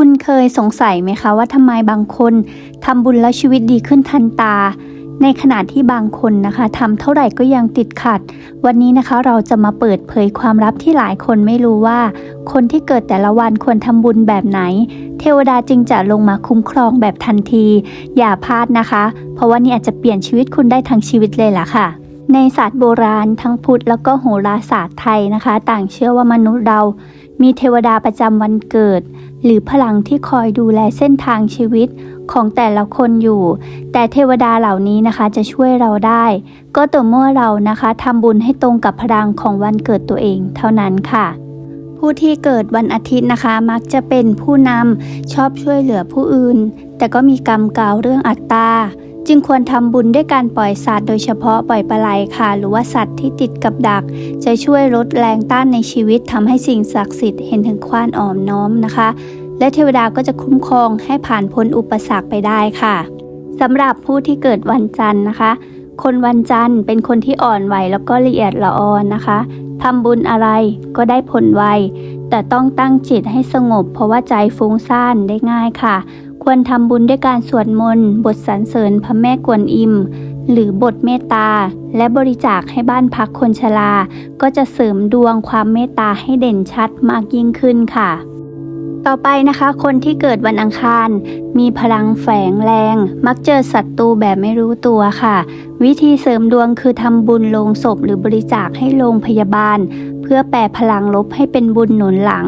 คุณเคยสงสัยไหมคะว่าทำไมบางคนทำบุญแล้วชีวิตดีขึ้นทันตา ในขณะที่บางคนนะคะทำเท่าไหร่ก็ยังติดขัด วันนี้นะคะเราจะมาเปิดเผยความลับที่หลายคนไม่รู้ว่า คนที่เกิดแต่ละวันควรทำบุญแบบไหน เทวดาจึงจะลงมาคุ้มครองแบบทันที อย่าพลาดนะคะ เพราะว่านี่อาจจะเปลี่ยนชีวิตคุณได้ทั้งชีวิตเลยล่ะค่ะในศาสตร์โบราณทั้งพุทธแล้วก็โหราศาสตร์ไทยนะคะ ต่างเชื่อว่ามนุษย์เรา มีเทวดาประจำวันเกิด หรือพลังที่คอยดูแลเส้นทางชีวิตของแต่ละคนอยู่ แต่เทวดาเหล่านี้นะคะจะช่วยเราได้ ก็ต่อเมื่อเรานะคะทำบุญให้ตรงกับพลังของวันเกิดตัวเองเท่านั้นค่ะผู้ที่เกิดวันอาทิตย์นะคะ มักจะเป็นผู้นำชอบช่วยเหลือผู้อื่น แต่ก็มีกรรมกาวเรื่องอัตตา จึงควรทำบุญด้วยการปล่อยสัตว์โดยเฉพาะปล่อยปลาไหลค่ะ หรือว่าสัตว์ที่ติดกับดัก จะช่วยลดแรงต้านในชีวิตทำให้สิ่งศักดิ์สิทธิ์เห็นถึงความอ่อมน้อมนะคะ และเทวดาก็จะคุ้มครองให้ผ่านพ้นอุปสรรคไปได้ค่ะสำหรับผู้ที่เกิดวันจันทร์นะคะ คนวันจันทร์เป็นคนที่อ่อนไหวแล้วก็ละเอียดละออนนะคะทำบุญอะไรก็ได้ผลไวแต่ต้องตั้งจิตให้สงบเพราะว่าใจฟุ้งซ่านได้ง่ายค่ะ ควรทำบุญด้วยการสวดมนต์ บทสรรเสริญพระแม่กวนอิม หรือบทเมตตา และบริจาคให้บ้านพักคนชรา ก็จะเสริมดวงความเมตตาให้เด่นชัดมากยิ่งขึ้นค่ะ ต่อไปนะคะ คนที่เกิดวันอังคาร มีพลังแฝงแรง มักเจอศัตรูแบบไม่รู้ตัวค่ะ วิธีเสริมดวงคือทำบุญลงศพหรือบริจาคให้โรงพยาบาล เพื่อแปลพลังลบให้เป็นบุญหนุนหลัง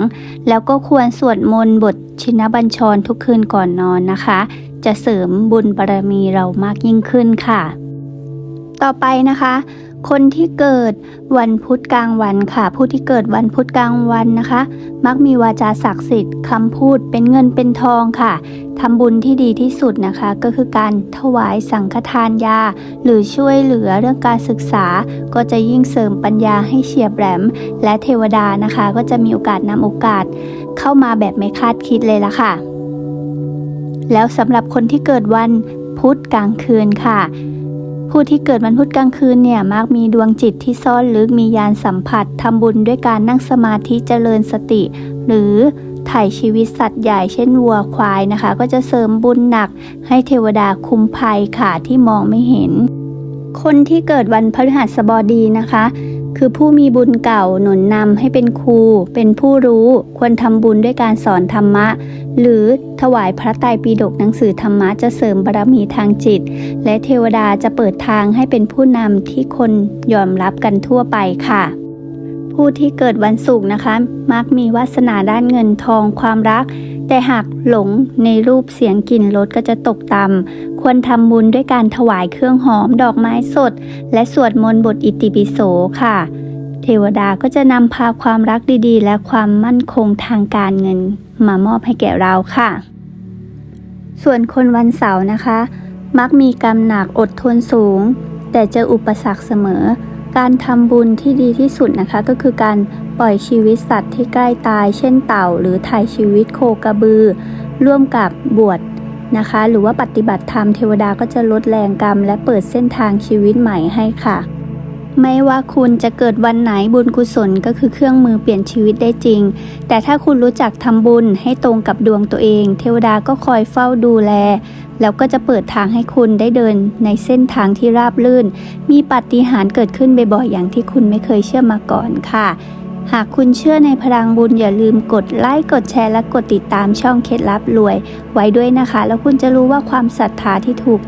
แล้วก็ควรสวดมนต์บทชินบัญชรทุกคืนก่อนนอนนะคะ จะเสริมบุญบารมีเรามากยิ่งขึ้นค่ะ ต่อไปนะคะ คนที่เกิดวันพุธกลางวันค่ะ ผู้ที่เกิดวันพุธกลางวันนะคะ มักมีวาจาศักดิ์สิทธิ์คำพูดเป็นเงินเป็นทองค่ะทำบุญที่ดีที่สุดนะคะ ก็คือการถวายสังฆทานยา หรือช่วยเหลือเรื่องการศึกษา ก็จะยิ่งเสริมปัญญาให้เฉียบแหลม และเทวดานะคะ ก็จะมีโอกาสนำโอกาส เข้ามาแบบไม่คาดคิดเลยละค่ะ แล้วสำหรับคนที่เกิดวันพุธกลางคืนค่ะ ผู้ที่เกิดวันพุธกลางคืนเนี่ยมักมีดวงจิตที่ซ่อนลึกมียานสัมผัสทำบุญด้วยการนั่งสมาธิเจริญสติ หรือถ่ายชีวิตสัตว์ใหญ่เช่นวัวควายนะคะ ก็จะเสริมบุญหนักให้เทวดาคุ้มภัยค่ะที่มองไม่เห็น คนที่เกิดวันพฤหัสบดีนะคะ คือผู้มีบุญเก่าหนุนนำให้เป็นครู เป็นผู้รู้ ควรทำบุญด้วยการสอนธรรมะ หรือถวายพระไตรปิฎกหนังสือธรรมะจะเสริมบารมีทางจิต และเทวดาจะเปิดทางให้เป็นผู้นำที่คนยอมรับกันทั่วไปค่ะ ผู้ที่เกิดวันศุกร์นะคะ มักมีวาสนาด้านเงินทองความรัก แต่หากหลงในรูปเสียงกลิ่นรสก็จะตกต่ำควรทำบุญด้วยการถวายเครื่องหอมดอกไม้สด และสวดมนต์บทอิติปิโสค่ะ เทวดาก็จะนำพาความรักดีๆ และความมั่นคงทางการเงิน มามอบให้แก่เราค่ะ ส่วนคนวันเสาร์นะคะ มักมีกรรมหนักอดทนสูง แต่เจออุปสรรคเสมอ การทำบุญที่ดีที่สุดนะคะก็คือการปล่อยชีวิตสัตว์ที่ใกล้ตาย เช่นเต่า หรือถ่ายชีวิตโคกระบือ ร่วมกับบวชนะคะ หรือว่าปฏิบัติธรรมเทวดาก็จะลดแรงกรรม และเปิดเส้นทางชีวิตใหม่ให้ค่ะ ไม่ว่าคุณจะเกิดวันไหนบุญกุศลก็คือเครื่องมือเปลี่ยนชีวิตได้จริง แต่ถ้าคุณรู้จักทำบุญให้ตรงกับดวงตัวเอง เทวดาก็คอยเฝ้าดูแล แล้วก็จะเปิดทางให้คุณได้เดินในเส้นทางที่ราบรื่น มีปาฏิหาริย์เกิดขึ้นบ่อยๆอย่างที่คุณไม่เคยเชื่อมาก่อนค่ะ หากคุณเชื่อในพลังบุญอย่าลืมกดไลค์กดแชร์และกดติดตามช่องเคล็ดลับรวย ไว้ด้วยนะคะ แล้วคุณจะรู้ว่าความศรัทธาที่ถูก